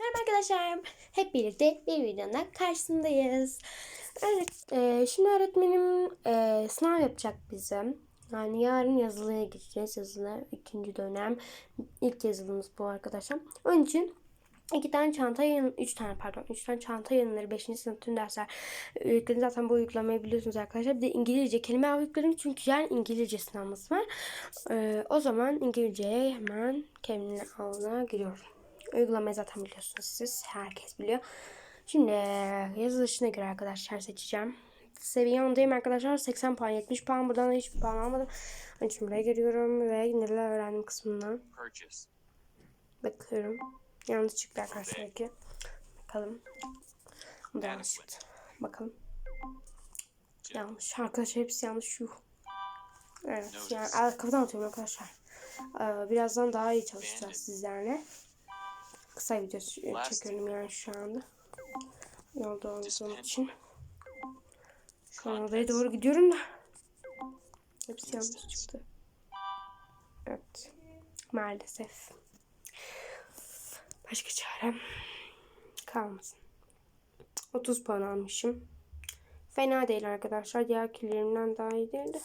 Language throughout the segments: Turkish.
Merhaba arkadaşlar. Hep birlikte bir videonun karşısındayız. Evet, e, şimdi öğretmenim e, sınav yapacak bize. Yani yarın yazılıya gideceğiz. Yazılı ikinci dönem. İlk yazılımız bu arkadaşlar. Onun için iki tane çanta yayın, üç tane pardon, üç tane çanta yayınları, beşinci sınıf tüm dersler yükledim. Zaten bu uygulamayı biliyorsunuz arkadaşlar. Bir de İngilizce kelime av yükledim çünkü yarın İngilizce sınavımız var. E, o zaman İngilizceye hemen kelime avına giriyorum. Uygulamayı zaten biliyorsunuz siz. Herkes biliyor. Şimdi yazılışına göre arkadaşlar seçeceğim. Seviye 10'dayım arkadaşlar. 80 puan, 70 puan. Buradan da hiçbir puan almadım. Onun için buraya giriyorum ve neler öğrendim kısmından bakıyorum. Yanlış çıktı arkadaşlar ki. Bakalım. Bu da yanlış çıktı. Bakalım. Yanlış. Arkadaşlar hepsi yanlış. Yuh. Evet. Yani kafadan atıyorum arkadaşlar. Ee, birazdan daha iyi çalışacağız sizlerle. Kısa video çekiyorum yani şu anda. Yolda olduğum için. Şu an odaya doğru gidiyorum da. Hepsi yanlış çıktı. Evet. Maalesef. Başka çarem kalmasın. 30 puan almışım. Fena değil arkadaşlar. Diğer killerimden daha iyi değil de.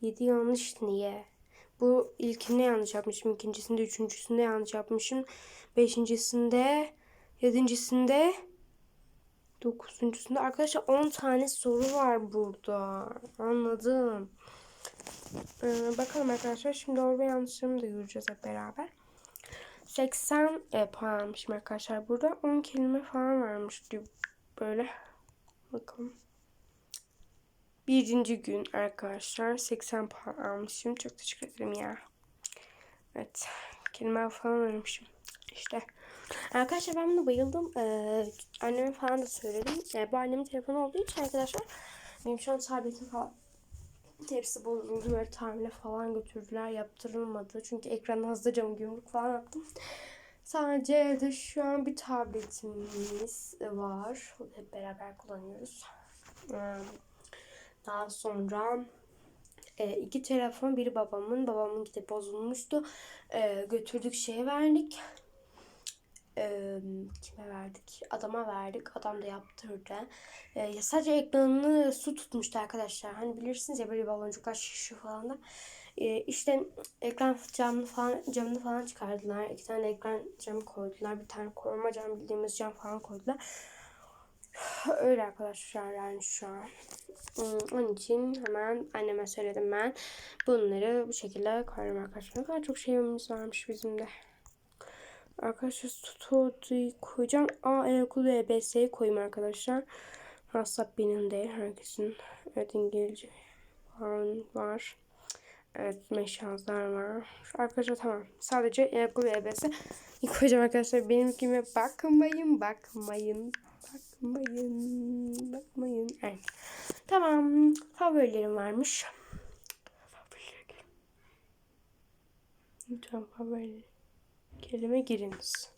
7 yanlış niye? Bu ilkinde yanlış yapmışım. ikincisinde, üçüncüsünde yanlış yapmışım. Beşincisinde, yedincisinde, dokuzuncusunda. Arkadaşlar 10 tane soru var burada. Anladım. Ee, bakalım arkadaşlar. Şimdi doğru ve yanlışlarımı da göreceğiz hep beraber. 80 e, puan almışım arkadaşlar. Burada 10 kelime falan varmış. Böyle. Bakalım. Birinci gün arkadaşlar 80 puan almışım. Çok teşekkür ederim ya. Evet. Kelime falan vermişim. İşte. Arkadaşlar ben buna bayıldım. Ee, anneme falan da söyledim. Ee, bu annemin telefonu olduğu için arkadaşlar benim şu an tabletim falan hepsi bozuldu. Böyle tamire falan götürdüler. Yaptırılmadı. Çünkü ekrana hızlıca yumruk falan attım. Sadece evde şu an bir tabletimiz var. Hep beraber kullanıyoruz. Ee, daha sonra e, iki telefon biri babamın. Babamın de bozulmuştu. E, götürdük şeye verdik. E, kime verdik? Adama verdik. Adam da yaptırdı. E, sadece ekranını su tutmuştu arkadaşlar. Hani bilirsiniz ya böyle baloncuklar şişiyor falan da. E, işte ekran camını falan camını falan çıkardılar. İki tane ekran camı koydular. Bir tane koruma cam bildiğimiz cam falan koydular. Öyle arkadaşlar yani şu an. Hmm, Onun için hemen anneme söyledim ben. Bunları bu şekilde koyarım arkadaşlar. Ne kadar çok şeyimiz varmış bizim de. Arkadaşlar tutu koyacağım. A, E, okulu, EBS'yi koyayım arkadaşlar. WhatsApp benim de herkesin. Evet İngilizce falan var. Evet meşazlar var. Arkadaşlar tamam. Sadece E, okulu, EBS koyacağım arkadaşlar. Benim gibi bakmayın, bakmayın. Bakmayın, bakmayın. Evet. Tamam. Favorilerim varmış. Favorilerim. Lütfen favori kelime giriniz.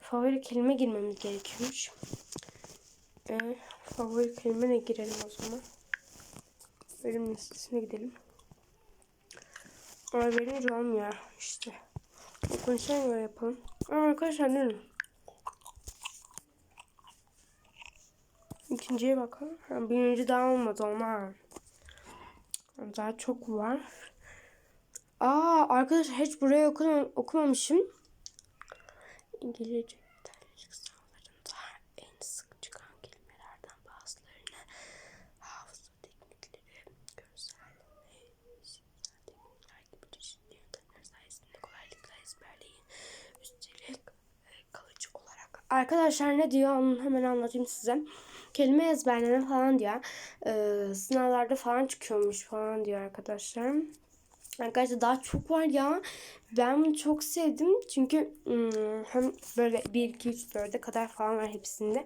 Favori kelime girmemiz gerekiyormuş. Ee, favori kelime ne girelim o zaman? Bölüm listesine gidelim. Ama verince olmuyor işte. Konuşan göre yapalım. Aa, arkadaşlar ne? İkinciye bakalım. Ha, birinci daha olmadı ona. Daha çok var. Aa arkadaşlar hiç buraya okuma, okumamışım. İngilizce terlik sınavlarında en sık çıkan kelimelerden bazılarını hafıza teknikleri, görsel ve işitsel teknikler gibi yöntemler sayesinde kolaylıkla ezberleyin. Üstelik e, kalıcı olarak. Arkadaşlar ne diyor onu hemen anlatayım size. Kelime ezberleme falan diyor. Ee, sınavlarda falan çıkıyormuş falan diyor arkadaşlar. Arkadaşlar daha çok var ya. Ben bunu çok sevdim. Çünkü ım, hem böyle 1, 2, 3, 4'e kadar falan var hepsinde.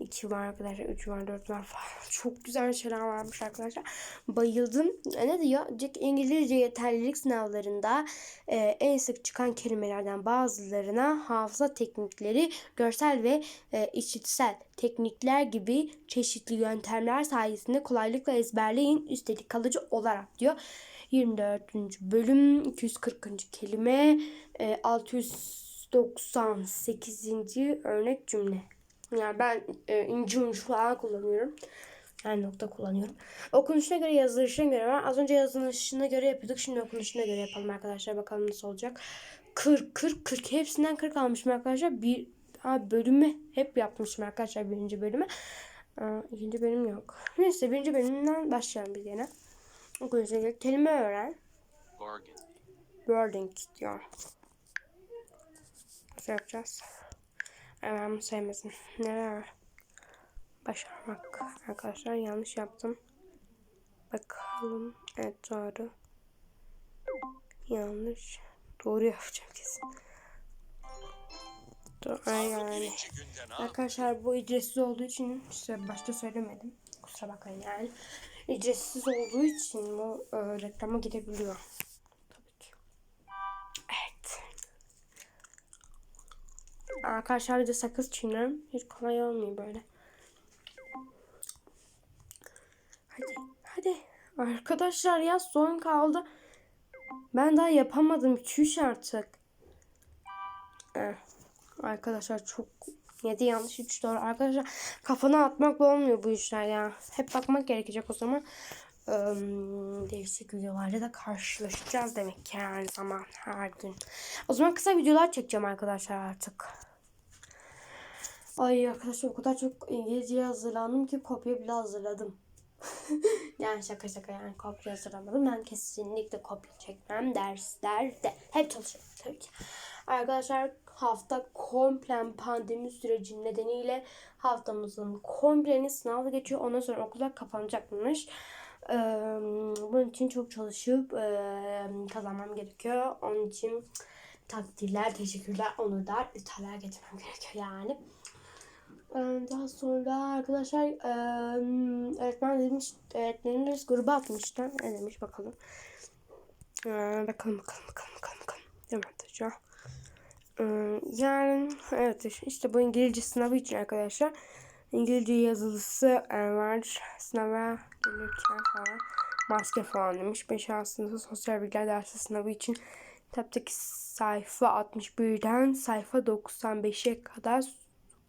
2 var arkadaşlar. 3 var, 4 var falan. Çok güzel şeyler varmış arkadaşlar. Bayıldım. E, Ne diyor? İngilizce yeterlilik sınavlarında e, en sık çıkan kelimelerden bazılarına hafıza teknikleri, görsel ve e, işitsel teknikler gibi çeşitli yöntemler sayesinde kolaylıkla ezberleyin. Üstelik kalıcı olarak diyor. 24. bölüm 240. kelime e, 600 98. örnek cümle. Yani ben e, ince uç falan kullanıyorum. Yani nokta kullanıyorum. Okunuşuna göre yazılışına göre var. Az önce yazılışına göre yapıyorduk. Şimdi okunuşuna göre yapalım arkadaşlar. Bakalım nasıl olacak. 40 40 40 hepsinden 40 almışım arkadaşlar. Bir ha, bölümü hep yapmışım arkadaşlar birinci bölümü. Aa, ikinci bölüm yok. Neyse birinci bölümden başlayalım biz yine. Okunuşuna göre kelime öğren. bargain, Wording diyor. Nasıl yapacağız? Bunu sevmedim. Neler var? Başarmak. Arkadaşlar yanlış yaptım. Bakalım. Evet doğru. Yanlış. Doğru yapacağım kesin. Doğru. Yani. Arkadaşlar bu ücretsiz olduğu için size başta söylemedim. Kusura bakmayın yani. Ücretsiz olduğu için bu e, reklama girebiliyor. Arkadaşlar bir de sakız çiğniyorum. Hiç kolay olmuyor böyle. Hadi. Hadi. Arkadaşlar ya son kaldı. Ben daha yapamadım. Çüş artık. Eh. Arkadaşlar çok 7 yanlış 3 doğru. Arkadaşlar kafana atmakla olmuyor bu işler ya. Hep bakmak gerekecek o zaman. Ee, değişik videolarla da karşılaşacağız demek ki her zaman her gün. O zaman kısa videolar çekeceğim arkadaşlar artık. Ay arkadaşlar o kadar çok İngilizce hazırlandım ki kopya bile hazırladım. yani şaka şaka yani kopya hazırlamadım. Ben kesinlikle kopya çekmem derslerde. Hep çalışıyorum tabii ki. Arkadaşlar hafta komple pandemi süreci nedeniyle haftamızın kompleni sınavda geçiyor. Ondan sonra okullar kapanacakmış. Bunun için çok çalışıp kazanmam gerekiyor. Onun için takdirler, teşekkürler, onurlar, italler getirmem gerekiyor yani. Daha sonra arkadaşlar e, öğretmen demiş, öğretmenimiz gruba atmıştı. Ne demiş bakalım. Bakalım bakalım bakalım bakalım bakalım. Devam edeceğim. Ee, evet işte bu İngilizce sınavı için arkadaşlar. İngilizce yazılısı var. Sınava gelirken falan maske falan demiş. 5 sınıfı sosyal bilgiler dersi sınavı için kitaptaki sayfa 61'den sayfa 95'e kadar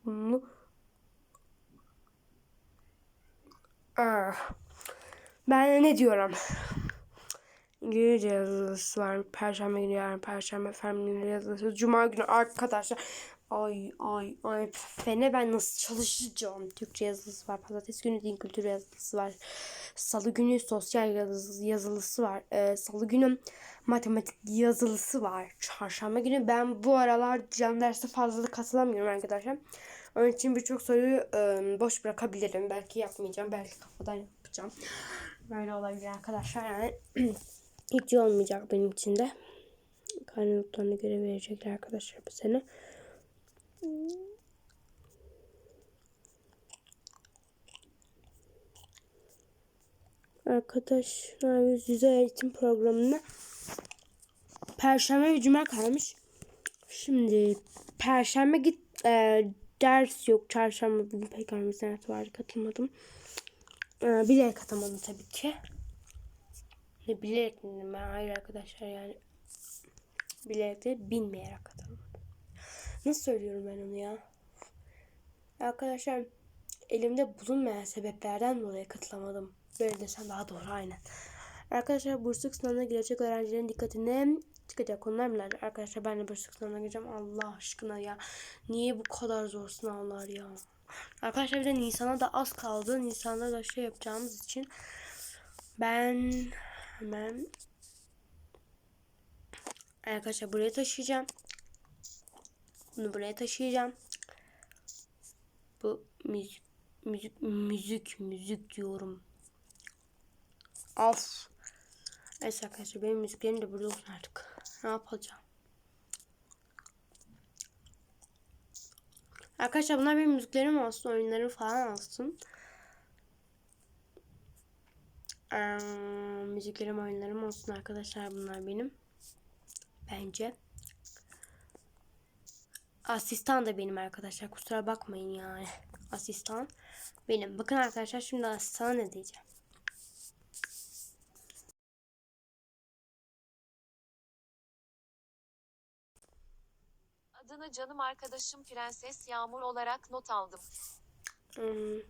sunumlu Ah. Ben ne diyorum? İngilizce yazılısı var. Perşembe günü yarın Perşembe fen bilimleri yazılısı. Cuma günü arkadaşlar. Ay ay ay fene ben nasıl çalışacağım? Türkçe yazılısı var. Pazartesi günü din kültürü yazılısı var. Salı günü sosyal yazılısı, yazılısı var. Ee, Salı günü matematik yazılısı var. Çarşamba günü ben bu aralar can derse fazla da katılamıyorum arkadaşlar. Onun için birçok soruyu e, boş bırakabilirim. Belki yapmayacağım. Belki kafadan yapacağım. Böyle olabilir arkadaşlar yani. Hiç iyi olmayacak benim için de. Karne notlarına göre verecekler arkadaşlar bu sene. Arkadaşlar yüz yüze eğitim programına Perşembe ve Cuma kalmış. Şimdi Perşembe git e, ders yok. Çarşamba bugün peygamber ziyareti vardı katılmadım. E, bilerek katılmadım tabii ki. Ne bilerek ben hayır arkadaşlar yani. Bilerek de bilmeyerek katılmadım. Nasıl söylüyorum ben onu ya? Arkadaşlar elimde bulunmayan sebeplerden dolayı katılamadım. Böyle desem daha doğru aynen. Arkadaşlar bursluluk sınavına girecek öğrencilerin dikkatine çıkacak konular bunlar. Arkadaşlar ben de bursluluk sınavına gireceğim. Allah aşkına ya. Niye bu kadar zor sınavlar ya? Arkadaşlar bir de Nisan'a da az kaldı. Nisan'da da şey yapacağımız için ben hemen arkadaşlar buraya taşıyacağım. Bunu buraya taşıyacağım. Bu müzik müzik müzik müzik diyorum. Of. Neyse arkadaşlar benim müziklerim de burada olsun artık. Ne yapacağım? Arkadaşlar bunlar benim müziklerim olsun, oyunlarım falan olsun. Ee, müziklerim, oyunlarım olsun arkadaşlar bunlar benim. Bence. Asistan da benim arkadaşlar. Kusura bakmayın yani. Asistan benim. Bakın arkadaşlar şimdi asistana ne diyeceğim. Adın Adını canım arkadaşım Prenses Yağmur olarak not aldım. Hmm.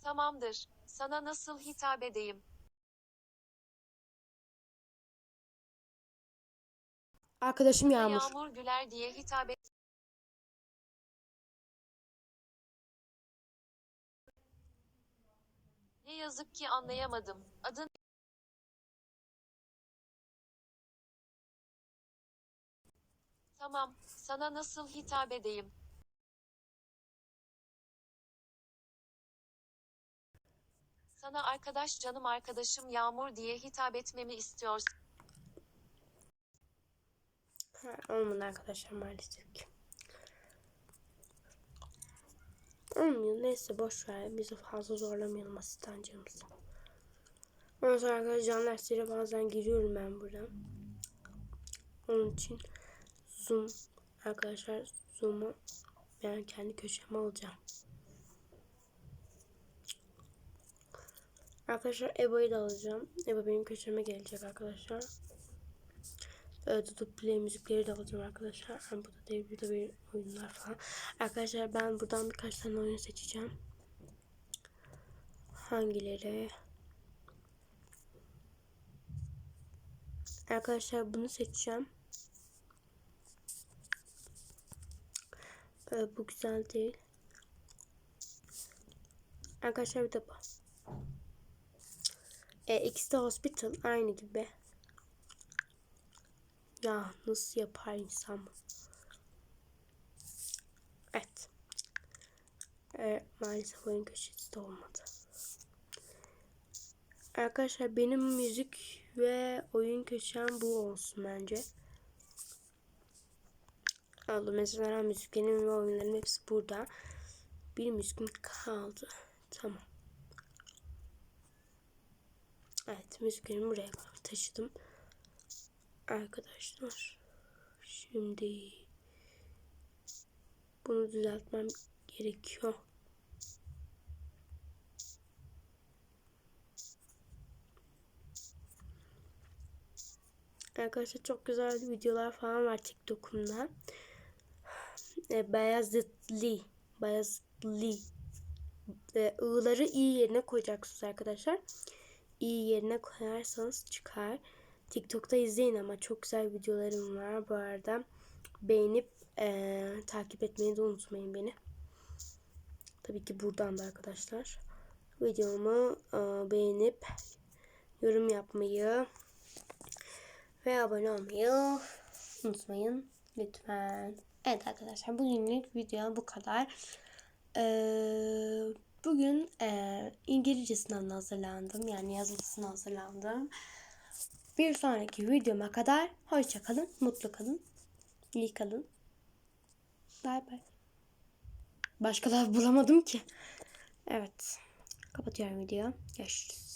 Tamamdır. Sana nasıl hitap edeyim? Arkadaşım Yağmur. Yağmur Güler diye hitap et. Ne yazık ki anlayamadım. Adın Tamam, sana nasıl hitap edeyim? Sana arkadaş canım arkadaşım Yağmur diye hitap etmemi istiyorsun. Ha, olmadı arkadaşlar maalesef ki. Olmuyor. Neyse boş ver. Bizi fazla zorlamayalım asistancığımızı. Ondan sonra arkadaşlar canlı derslere bazen giriyorum ben buradan. Onun için Zoom arkadaşlar Zoom'u ben kendi köşeme alacağım. Arkadaşlar Eba'yı da alacağım. Eba benim köşeme gelecek arkadaşlar. Ee, tutup play müzikleri de alacağım arkadaşlar. Yani burada değil burada bir oyunlar falan. Arkadaşlar ben buradan birkaç tane oyun seçeceğim. Hangileri? Arkadaşlar bunu seçeceğim. Ee, bu güzel değil. Arkadaşlar bir de bu. E, ikisi hospital aynı gibi. Ya nasıl yapar insan? Evet. E, maalesef oyun köşesi de olmadı. Arkadaşlar benim müzik ve oyun köşem bu olsun bence. Oldu mesela müziklerim ve oyunlarım hepsi burada. Bir müzikim kaldı. Tamam. Evet müziklerimi buraya taşıdım. Arkadaşlar şimdi bunu düzeltmem gerekiyor. Arkadaşlar çok güzel videolar falan var TikTok'umda. E, Beyazıtlı. Beyazıtlı. E, I'ları iyi yerine koyacaksınız arkadaşlar. İyi yerine koyarsanız çıkar. TikTok'ta izleyin ama çok güzel videolarım var bu arada. Beğenip e, takip etmeyi de unutmayın beni. Tabii ki buradan da arkadaşlar. Videomu e, beğenip yorum yapmayı ve abone olmayı unutmayın lütfen. Evet arkadaşlar bugünlük video bu kadar. Ee, bugün e, İngilizce sınavına hazırlandım. Yani yazılısına hazırlandım. Bir sonraki videoma kadar hoşça kalın, mutlu kalın, iyi kalın. Bay bay. Başka laf bulamadım ki. Evet. Kapatıyorum videoyu. Görüşürüz.